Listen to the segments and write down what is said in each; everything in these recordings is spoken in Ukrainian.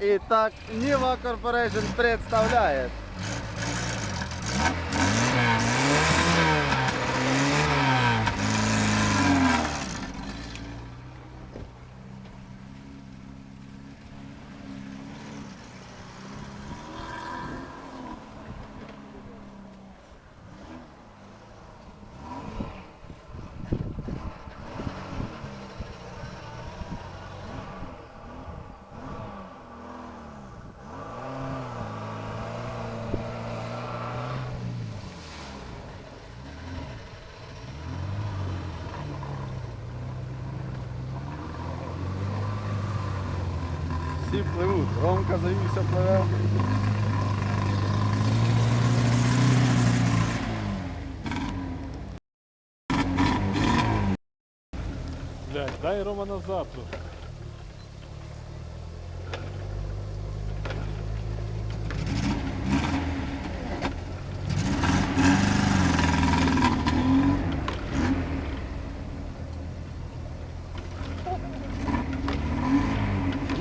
Итак, Нива Corporation представляет. Всі пливуть. Ромка завівся пливе. Блядь, дай Рома назад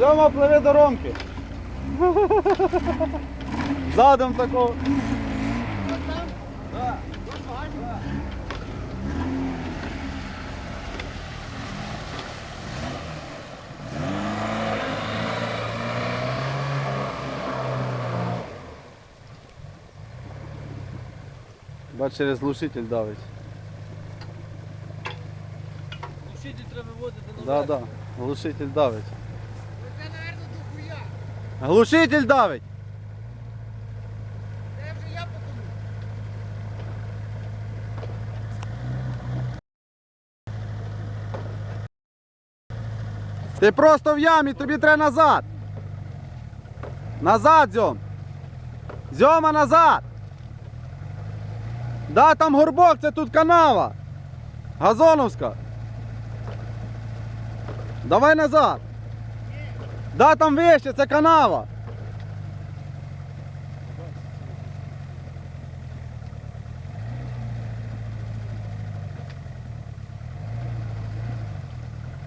тут. Зьома пливе до Ромки. Задом такого. Бач, через глушитель давить. Глушитель треба виводити на Да, да. Глушитель давить. Глушитель давить. Це вже я потону. Ти просто в ямі, тобі треба назад. Назад, Зьом. Зьома назад. Да, там горбок, це тут канава. Газоновська. Давай назад. Да, там вище, це канава.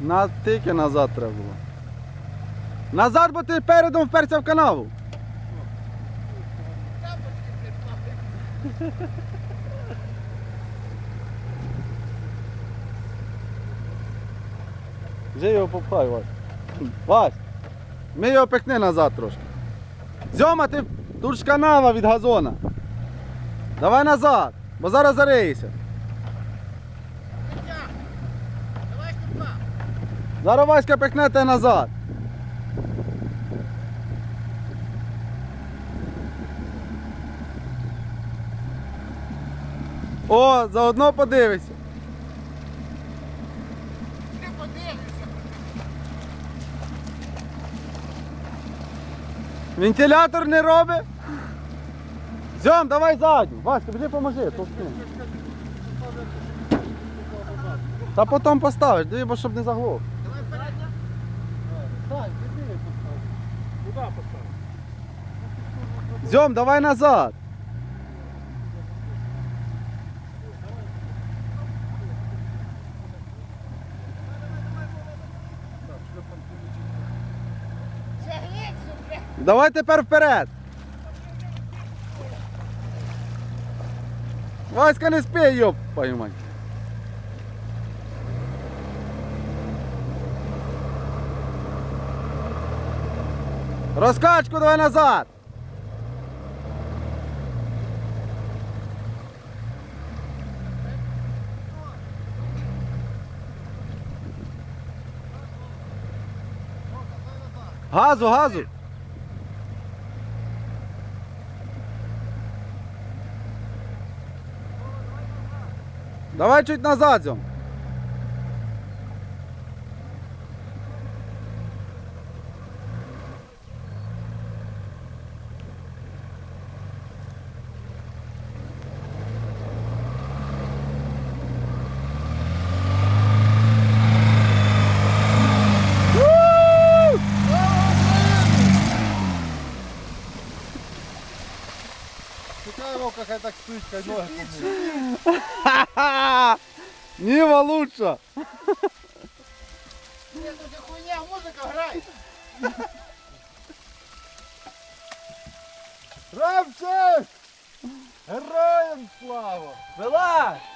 На тільки назад треба було. Назад, бо ти передом вперся в канаву. Вже його попхай, Вась. Вась, ми його пихни назад трошки. Зьома, ти тут ж від газона. Давай назад, бо зараз штука. Зараз Васька пихне тебе назад. О, заодно подивися. Вентилятор не робить. Зьом, давай задню. Васька, біжи поможи. товкни. Та потім поставиш, диви, щоб не заглох. Давай передня. Так, іди поставиш. Куди поставиш? Зьом, давай назад. Давай тепер вперед. Васька не спій, йоп, поймай. Розкачку давай назад. Газу, газу. Давай чуть назад, Зьом. хай так стоїть, хай ноги помить. Ніва лучше. Ні, тут і хуйня, музика грає. Рамчик! Героям слава! Вилазь!